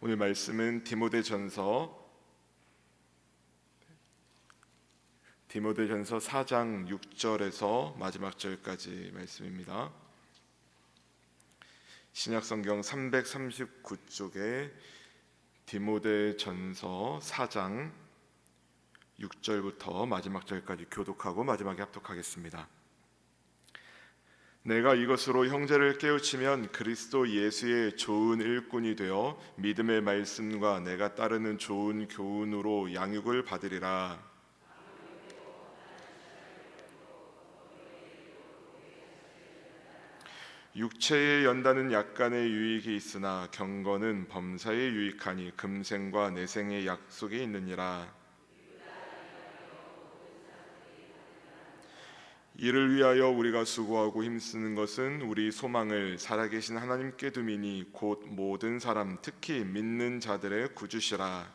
오늘 말씀은 디모데전서 디모데전서 4장 6절에서 마지막 절까지 말씀입니다. 신약 성경 339쪽에 디모데전서 4장 6절부터 마지막 절까지 교독하고 마지막에 합독하겠습니다. 내가 이것으로 형제를 깨우치면 그리스도 예수의 좋은 일꾼이 되어 믿음의 말씀과 내가 따르는 좋은 교훈으로 양육을 받으리라. 육체의 연단은 약간의 유익이 있으나 경건은 범사에 유익하니 금생과 내생의 약속이 있느니라. 이를 위하여 우리가 수고하고 힘쓰는 것은 우리 소망을 살아계신 하나님께 두미니 곧 모든 사람 특히 믿는 자들의 구주시라.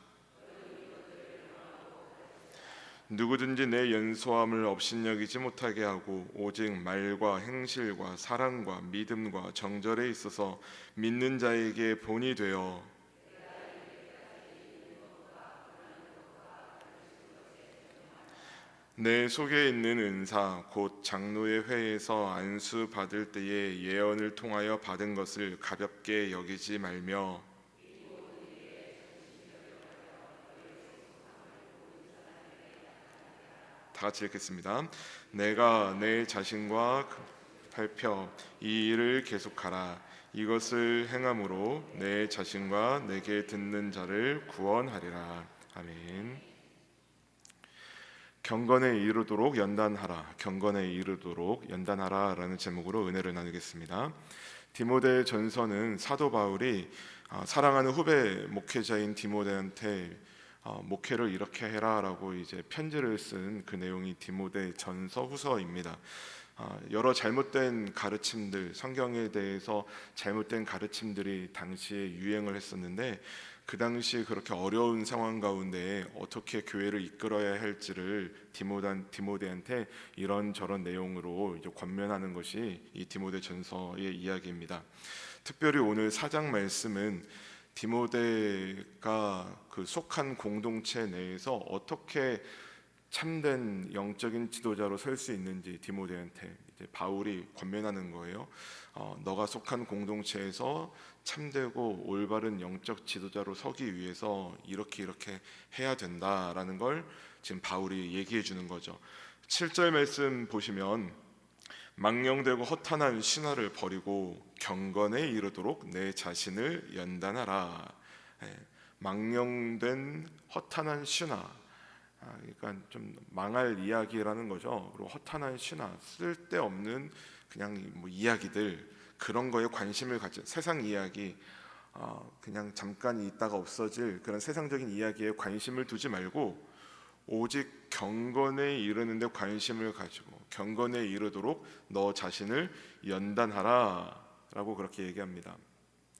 누구든지 내 연소함을 업신여기지 못하게 하고 오직 말과 행실과 사랑과 믿음과 정절에 있어서 믿는 자에게 본이 되어 내 속에 있는 은사 곧 장로의 회에서 안수 받을 때에 예언을 통하여 받은 것을 가볍게 여기지 말며 다 같이 읽겠습니다. 내가 내 자신과 발표 이 일을 계속하라. 이것을 행함으로 내 자신과 내게 듣는 자를 구원하리라. 아멘. 경건에 이르도록 연단하라. 경건에 이르도록 연단하라라는 제목으로 은혜를 나누겠습니다. 디모데 전서는 사도 바울이 아, 사랑하는 후배 목회자인 디모데한테 어, 목회를 이렇게 해라라고 이제 편지를 쓴 그 내용이 디모데 전서 후서입니다. 어, 여러 잘못된 가르침들, 성경에 대해서 잘못된 가르침들이 당시에 유행을 했었는데 그 당시에 그렇게 어려운 상황 가운데 어떻게 교회를 이끌어야 할지를 디모단 디모데한테 이런 저런 내용으로 권면하는 것이 이 디모데 전서의 이야기입니다. 특별히 오늘 사장 말씀은 디모데가 그 속한 공동체 내에서 어떻게 참된 영적인 지도자로 설 수 있는지 디모데한테 바울이 권면하는 거예요. 어, 너가 속한 공동체에서 참되고 올바른 영적 지도자로 서기 위해서 이렇게 이렇게 해야 된다라는 걸 지금 바울이 얘기해 주는 거죠. 7절 말씀 보시면 망령되고 허탄한 신화를 버리고 경건에 이르도록 내 자신을 연단하라. 예, 망령된 허탄한 신화. 아, 그러니까 좀 망할 이야기라는 거죠. 그리고 허탄한 신화, 쓸데없는 그냥 뭐 이야기들 그런 거에 관심을 가진 세상 이야기, 어, 그냥 잠깐 있다가 없어질 그런 세상적인 이야기에 관심을 두지 말고 오직 경건에 이르는데 관심을 가지고 경건에 이르도록 너 자신을 연단하라라고 그렇게 얘기합니다.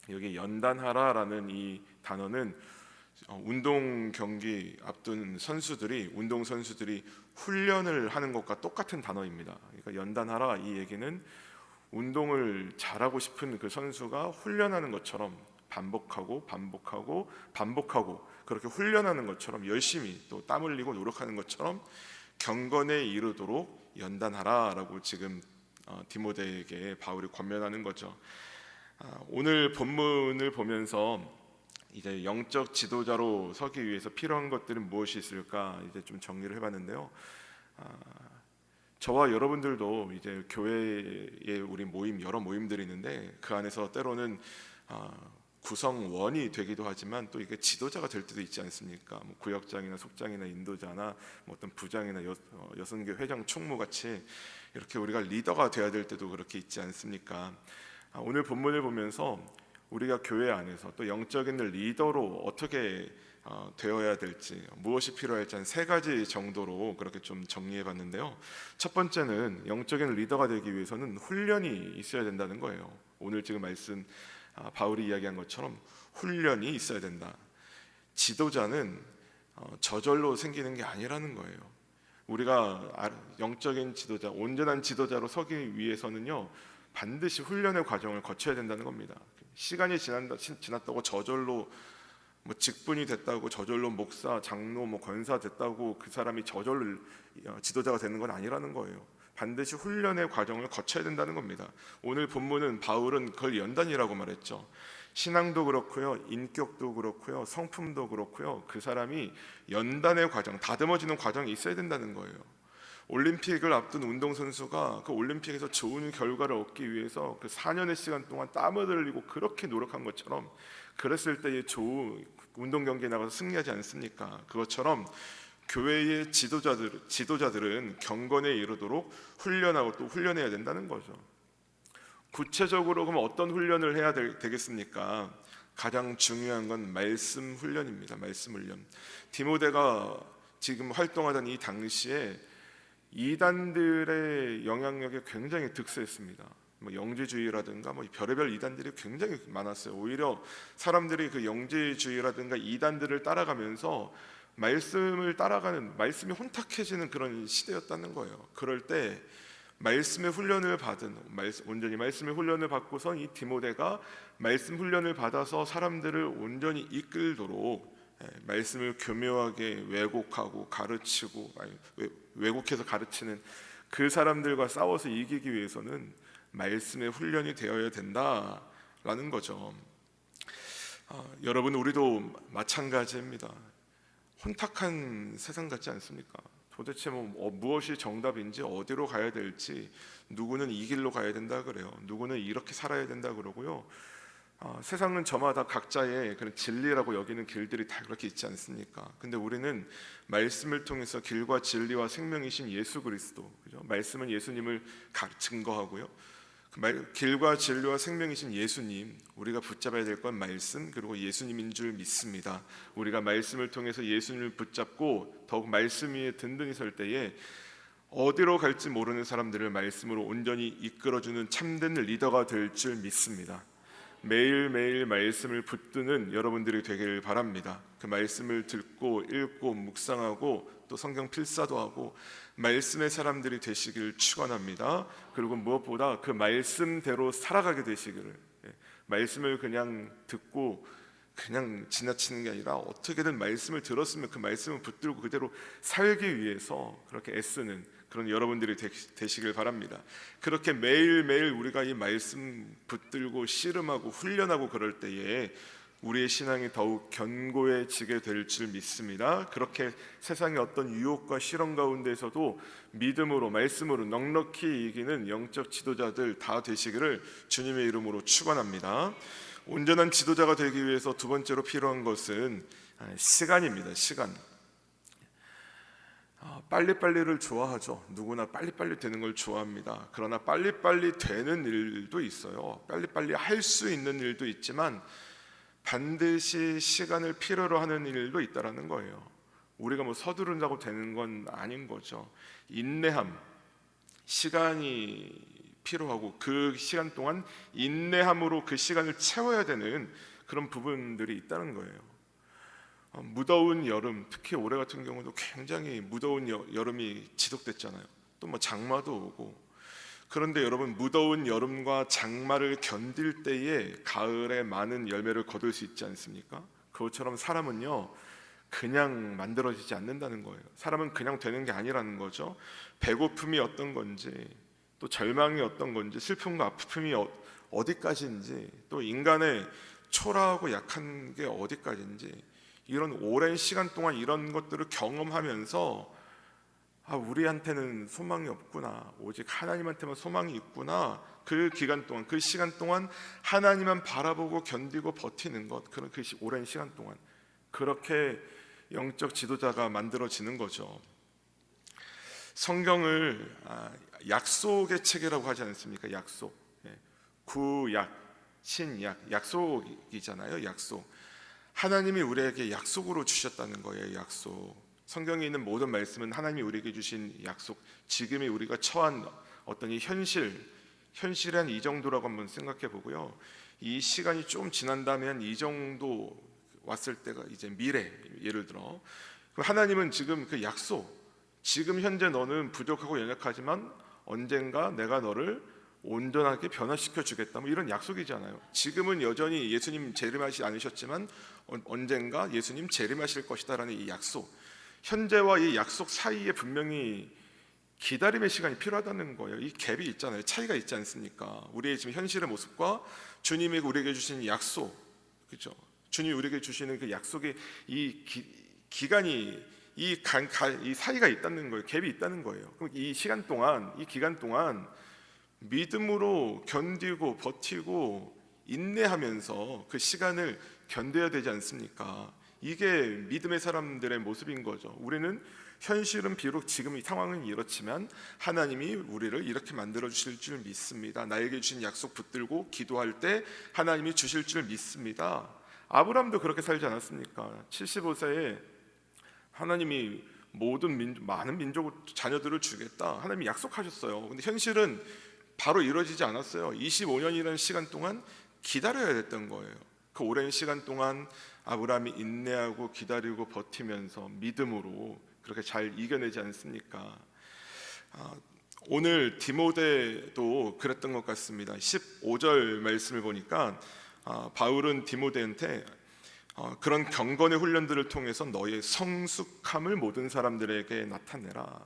여기 연단하라라는 이 단어는 어, 운동 경기 앞둔 선수들이 운동 선수들이 훈련을 하는 것과 똑같은 단어입니다. 그러니까 연단하라 이 얘기는 운동을 잘하고 싶은 그 선수가 훈련하는 것처럼 반복하고 반복하고 반복하고 그렇게 훈련하는 것처럼 열심히 또 땀 흘리고 노력하는 것처럼 경건에 이르도록 연단하라라고 지금 어, 디모데에게 바울이 권면하는 거죠. 아, 오늘 본문을 보면서 이제 영적 지도자로 서기 위해서 필요한 것들은 무엇이 있을까 이제 좀 정리를 해봤는데요. 아, 저와 여러분들도 이제 교회에 우리 모임 여러 모임들이 있는데 그 안에서 때로는 아, 구성원이 되기도 하지만 또 이게 지도자가 될 때도 있지 않습니까? 뭐 구역장이나 속장이나 인도자나 뭐 어떤 부장이나 여, 어, 여성교 회장 총무 같이 이렇게 우리가 리더가 돼야 될 때도 그렇게 있지 않습니까? 아, 오늘 본문을 보면서 우리가 교회 안에서 또 영적인 리더로 어떻게 어, 되어야 될지 무엇이 필요할지 한 세 가지 정도로 그렇게 좀 정리해 봤는데요. 첫 번째는 영적인 리더가 되기 위해서는 훈련이 있어야 된다는 거예요. 오늘 지금 말씀 아, 바울이 이야기한 것처럼 훈련이 있어야 된다. 지도자는 어, 저절로 생기는 게 아니라는 거예요. 우리가 아- 영적인 지도자, 온전한 지도자로 서기 위해서는요 반드시 훈련의 과정을 거쳐야 된다는 겁니다. 시간이 지난다, 지- 지났다고 저절로 뭐 직분이 됐다고 저절로 목사, 장로, 뭐 권사 됐다고 그 사람이 저절로 어, 지도자가 되는 건 아니라는 거예요. 반드시 훈련의 과정을 거쳐야 된다는 겁니다. 오늘 본문은 바울은 그걸 연단이라고 말했죠. 신앙도 그렇고요, 인격도 그렇고요, 성품도 그렇고요. 그 사람이 연단의 과정, 다듬어지는 과정이 있어야 된다는 거예요. 올림픽을 앞둔 운동 선수가 그 올림픽에서 좋은 결과를 얻기 위해서 그 4년의 시간 동안 땀을 흘리고 그렇게 노력한 것처럼 그랬을 때의 좋은 운동 경기에 나가서 승리하지 않습니까? 그것처럼 교회의 지도자들 지도자들은 경건에 이르도록 훈련하고 또 훈련해야 된다는 거죠. 구체적으로 그럼 어떤 훈련을 해야 되, 되겠습니까? 가장 중요한 건 말씀 훈련입니다. 말씀 훈련. 디모데가 지금 활동하던 이 당시에 이단들의 영향력에 굉장히 득세했습니다. 뭐 영지주의라든가 뭐 별의별 이단들이 굉장히 많았어요. 오히려 사람들이 그 영지주의라든가 이단들을 따라가면서 말씀을 따라가는 말씀이 혼탁해지는 그런 시대였다는 거예요. 그럴 때 말씀의 훈련을 받은 온전히 말씀의 훈련을 받고선 이 디모데가 말씀 훈련을 받아서 사람들을 온전히 이끌도록 예, 말씀을 교묘하게 왜곡하고 가르치고 왜- 왜곡해서 가르치는 그 사람들과 싸워서 이기기 위해서는 말씀의 훈련이 되어야 된다라는 거죠. 아, 여러분 우리도 마찬가지입니다. 혼탁한 세상 같지 않습니까? 도대체 뭐 어, 무엇이 정답인지 어디로 가야 될지 누구는 이 길로 가야 된다 그래요. 누구는 이렇게 살아야 된다 그러고요. 아, 세상은 저마다 각자의 그런 진리라고 여기는 길들이 다 그렇게 있지 않습니까? 근데 우리는 말씀을 통해서 길과 진리와 생명이신 예수 그리스도, 그죠? 말씀은 예수님을 가- 증거하고요. 그 말, 길과 진리와 생명이신 예수님, 우리가 붙잡아야 될 건 말씀 그리고 예수님인 줄 믿습니다. 우리가 말씀을 통해서 예수님을 붙잡고 더욱 말씀 위에 든든히 설 때에 어디로 갈지 모르는 사람들을 말씀으로 온전히 이끌어주는 참된 리더가 될 줄 믿습니다. 매일매일 말씀을 붙드는 여러분들이 되길 바랍니다. 그 말씀을 듣고 읽고 묵상하고 또 성경 필사도 하고 말씀의 사람들이 되시길 축원합니다. 그리고 무엇보다 그 말씀대로 살아가게 되시기를 예, 말씀을 그냥 듣고 그냥 지나치는 게 아니라 어떻게든 말씀을 들었으면 그 말씀을 붙들고 그대로 살기 위해서 그렇게 애쓰는 그런 여러분들이 되, 되시길 바랍니다. 그렇게 매일매일 우리가 이 말씀 붙들고 씨름하고 훈련하고 그럴 때에 우리의 신앙이 더욱 견고해지게 될 줄 믿습니다. 그렇게 세상의 어떤 유혹과 실험 가운데서도 믿음으로 말씀으로 넉넉히 이기는 영적 지도자들 다 되시기를 주님의 이름으로 축원합니다. 온전한 지도자가 되기 위해서 두 번째로 필요한 것은 시간입니다. 시간. 아, 빨리빨리를 좋아하죠. 누구나 빨리빨리 되는 걸 좋아합니다. 그러나 빨리빨리 되는 일도 있어요. 빨리빨리 할 수 있는 일도 있지만 반드시 시간을 필요로 하는 일도 있다라는 거예요. 우리가 뭐 서두른다고 되는 건 아닌 거죠. 인내함, 시간이 필요하고 그 시간 동안 인내함으로 그 시간을 채워야 되는 그런 부분들이 있다는 거예요. 어, 무더운 여름, 특히 올해 같은 경우도 굉장히 무더운 여, 여름이 지속됐잖아요. 또 뭐 장마도 오고. 그런데 여러분 무더운 여름과 장마를 견딜 때에 가을에 많은 열매를 거둘 수 있지 않습니까? 그것처럼 사람은요 그냥 만들어지지 않는다는 거예요. 사람은 그냥 되는 게 아니라는 거죠. 배고픔이 어떤 건지 또 절망이 어떤 건지 슬픔과 아픔이 어, 어디까지인지 또 인간의 초라하고 약한 게 어디까지인지 이런 오랜 시간 동안 이런 것들을 경험하면서 아 우리한테는 소망이 없구나. 오직 하나님한테만 소망이 있구나. 그 기간 동안 그 시간 동안 하나님만 바라보고 견디고 버티는 것 그런 그 시- 오랜 시간 동안. 그렇게 영적 지도자가 만들어지는 거죠. 성경을 아, 약속의 책이라고 하지 않습니까? 약속. 예. 구약, 신약, 약속이잖아요. 약속. 하나님이 우리에게 약속으로 주셨다는 거예요. 약속. 성경에 있는 모든 말씀은 하나님이 우리에게 주신 약속. 지금의 우리가 처한 어떤 이 현실, 현실이 한 이 정도라고 한번 생각해 보고요. 이 시간이 좀 지난 다음에 한이 정도 왔을 때가 이제 미래 예를 들어 그럼 하나님은 지금 그 약속 지금 현재 너는 부족하고 연약하지만 언젠가 내가 너를 온전하게 변화시켜 주겠다. 뭐 이런 약속이잖아요. 지금은 여전히 예수님 재림하지 않으셨지만 언- 언젠가 예수님 재림하실 것이다라는 이 약속. 현재와 이 약속 사이에 분명히 기다림의 시간이 필요하다는 거예요. 이 갭이 있잖아요. 차이가 있지 않습니까? 우리의 지금 현실의 모습과 주님이 우리에게 주신 약속, 그렇죠? 주님이 우리에게 주시는 그 약속의 이 기, 기간이 이, 간, 간- 이 사이가 있다는 거예요. 갭이 있다는 거예요. 그럼 이 시간 동안, 이 기간 동안 믿음으로 견디고 버티고 인내하면서 그 시간을 견뎌야 되지 않습니까? 이게 믿음의 사람들의 모습인 거죠. 우리는 현실은 비록 지금 이 상황은 이렇지만 하나님이 우리를 이렇게 만들어 주실 줄 믿습니다. 나에게 주신 약속 붙들고 기도할 때 하나님이 주실 줄 믿습니다. 아브람도 그렇게 살지 않았습니까? 75세에 하나님이 모든 민, 많은 민족 자녀들을 주겠다. 하나님이 약속하셨어요. 근데 현실은 바로 이루어지지 않았어요. 25년이라는 시간 동안 기다려야 됐던 거예요. 그 오랜 시간 동안 아브라함이 인내하고 기다리고 버티면서 믿음으로 그렇게 잘 이겨내지 않습니까? 아, 오늘 디모데도 그랬던 것 같습니다. 15절 말씀을 보니까 아, 바울은 디모데한테 어, 그런 경건의 훈련들을 통해서 너의 성숙함을 모든 사람들에게 나타내라.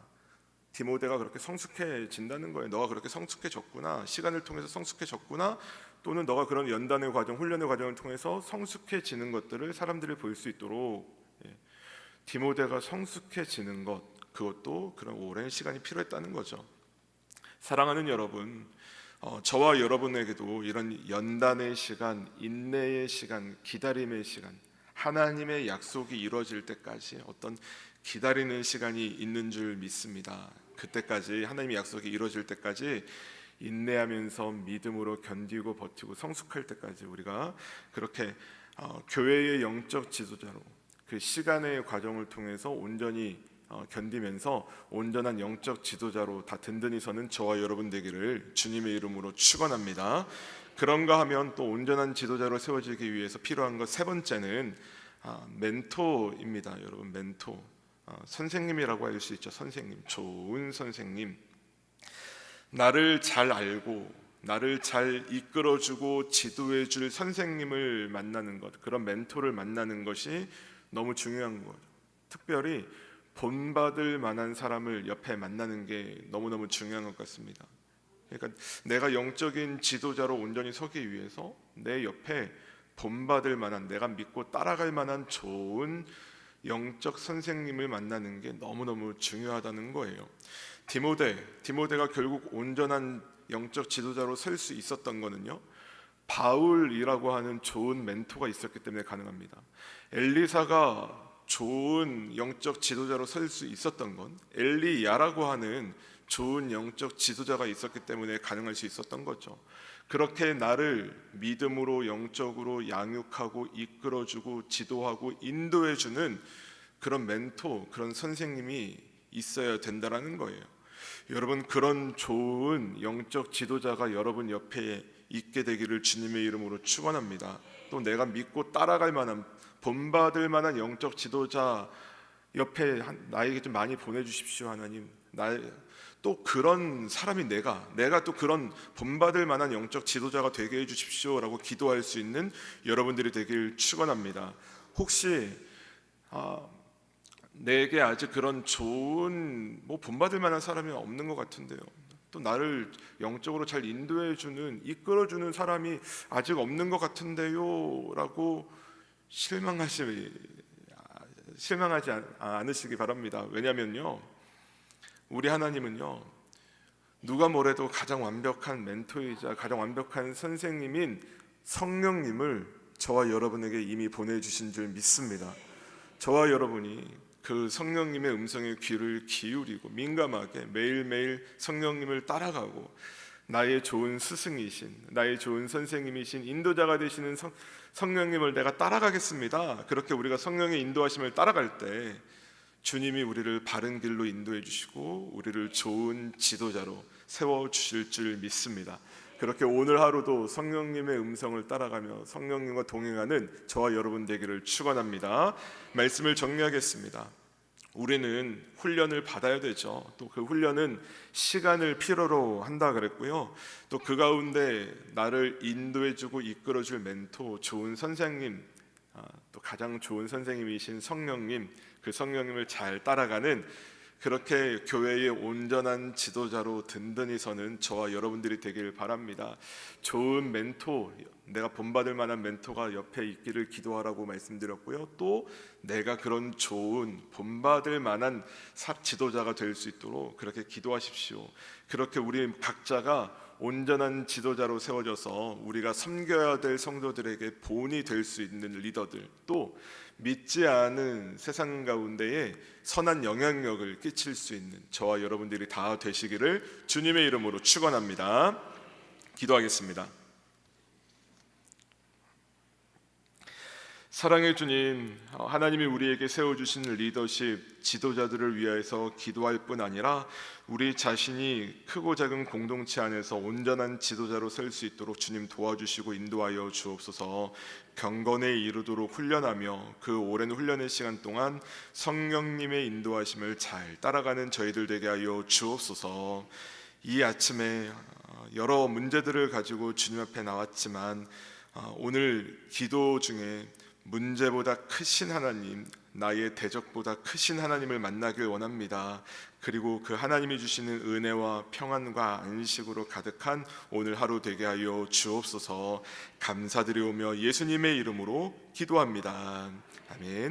디모데가 그렇게 성숙해진다는 거예요. 너가 그렇게 성숙해졌구나. 시간을 통해서 성숙해졌구나. 또는 너가 그런 연단의 과정, 훈련의 과정을 통해서 성숙해지는 것들을 사람들이 볼 수 있도록 예. 디모데가 성숙해지는 것 그것도 그런 오랜 시간이 필요했다는 거죠. 사랑하는 여러분, 어, 저와 여러분에게도 이런 연단의 시간, 인내의 시간, 기다림의 시간, 하나님의 약속이 이루어질 때까지 어떤 기다리는 시간이 있는 줄 믿습니다. 그때까지 하나님의 약속이 이루어질 때까지 인내하면서 믿음으로 견디고 버티고 성숙할 때까지 우리가 그렇게 어, 교회의 영적 지도자로 그 시간의 과정을 통해서 온전히 어, 견디면서 온전한 영적 지도자로 다 든든히 서는 저와 여러분 되기를 주님의 이름으로 축원합니다. 그런가 하면 또 온전한 지도자로 세워지기 위해서 필요한 것 세 번째는 아, 멘토입니다, 여러분 멘토. 아, 선생님이라고 할 수 있죠, 선생님, 좋은 선생님. 나를 잘 알고 나를 잘 이끌어주고 지도해줄 선생님을 만나는 것, 그런 멘토를 만나는 것이 너무 중요한 거죠. 특별히 본받을 만한 사람을 옆에 만나는 게 너무너무 중요한 것 같습니다. 그러니까 내가 영적인 지도자로 온전히 서기 위해서 내 옆에 본받을 만한 내가 믿고 따라갈 만한 좋은 영적 선생님을 만나는 게 너무너무 중요하다는 거예요. 디모데, 디모데가 결국 온전한 영적 지도자로 설 수 있었던 거는요. 바울이라고 하는 좋은 멘토가 있었기 때문에 가능합니다. 엘리사가 좋은 영적 지도자로 설 수 있었던 건 엘리야라고 하는 좋은 영적 지도자가 있었기 때문에 가능할 수 있었던 거죠. 그렇게 나를 믿음으로 영적으로 양육하고 이끌어주고 지도하고 인도해주는 그런 멘토, 그런 선생님이 있어야 된다라는 거예요. 여러분 그런 좋은 영적 지도자가 여러분 옆에 있게 되기를 주님의 이름으로 축원합니다. 또 내가 믿고 따라갈 만한 본받을 만한 영적 지도자 옆에 한- 나에게 좀 많이 보내주십시오 하나님. 나또 그런 사람이 내가 내가 또 그런 본받을 만한 영적 지도자가 되게 해주십시오라고 기도할 수 있는 여러분들이 되길 축원합니다. 혹시 아, 내게 아직 그런 좋은 뭐 본받을 만한 사람이 없는 것 같은데요. 또 나를 영적으로 잘 인도해 주는 이끌어 주는 사람이 아직 없는 것 같은데요라고 실망하시 실망하지 않- 않으시기 바랍니다. 왜냐면요. 우리 하나님은요. 누가 뭐래도 가장 완벽한 멘토이자 가장 완벽한 선생님인 성령님을 저와 여러분에게 이미 보내 주신 줄 믿습니다. 저와 여러분이 그 성령님의 음성에 귀를 기울이고 민감하게 매일매일 성령님을 따라가고 나의 좋은 스승이신 나의 좋은 선생님이신 인도자가 되시는 성, 성령님을 내가 따라가겠습니다. 그렇게 우리가 성령의 인도하심을 따라갈 때 주님이 우리를 바른 길로 인도해 주시고 우리를 좋은 지도자로 세워 주실 줄 믿습니다. 그렇게 오늘 하루도 성령님의 음성을 따라가며 성령님과 동행하는 저와 여러분 되기를 축원합니다. 말씀을 정리하겠습니다. 우리는 훈련을 받아야 되죠. 또 그 훈련은 시간을 필요로 한다 그랬고요. 또 그 가운데 나를 인도해주고 이끌어줄 멘토, 좋은 선생님, 아, 또 가장 좋은 선생님이신 성령님, 그 성령님을 잘 따라가는 그렇게 교회의 온전한 지도자로 든든히 서는 저와 여러분들이 되길 바랍니다. 좋은 멘토, 내가 본받을 만한 멘토가 옆에 있기를 기도하라고 말씀드렸고요. 또 내가 그런 좋은 본받을 만한 삽 지도자가 될 수 있도록 그렇게 기도하십시오. 그렇게 우리 각자가 온전한 지도자로 세워져서 우리가 섬겨야 될 성도들에게 본이 될 수 있는 리더들 또 믿지 않은 세상 가운데에 선한 영향력을 끼칠 수 있는 저와 여러분들이 다 되시기를 주님의 이름으로 축원합니다. 기도하겠습니다. 사랑의 주님, 어, 하나님이 우리에게 세워주신 리더십, 지도자들을 위하여서 기도할 뿐 아니라 우리 자신이 크고 작은 공동체 안에서 온전한 지도자로 설 수 있도록 주님 도와주시고 인도하여 주옵소서. 경건에 이르도록 훈련하며 그 오랜 훈련의 시간 동안 성령님의 인도하심을 잘 따라가는 저희들 되게 하여 주옵소서. 이 아침에 어, 여러 문제들을 가지고 주님 앞에 나왔지만 어, 오늘 기도 중에 문제보다 크신 하나님, 나의 대적보다 크신 하나님을 만나길 원합니다. 그리고 그 하나님이 주시는 은혜와 평안과 안식으로 가득한 오늘 하루 되게 하여 주옵소서. 감사드리오며 예수님의 이름으로 기도합니다. 아멘.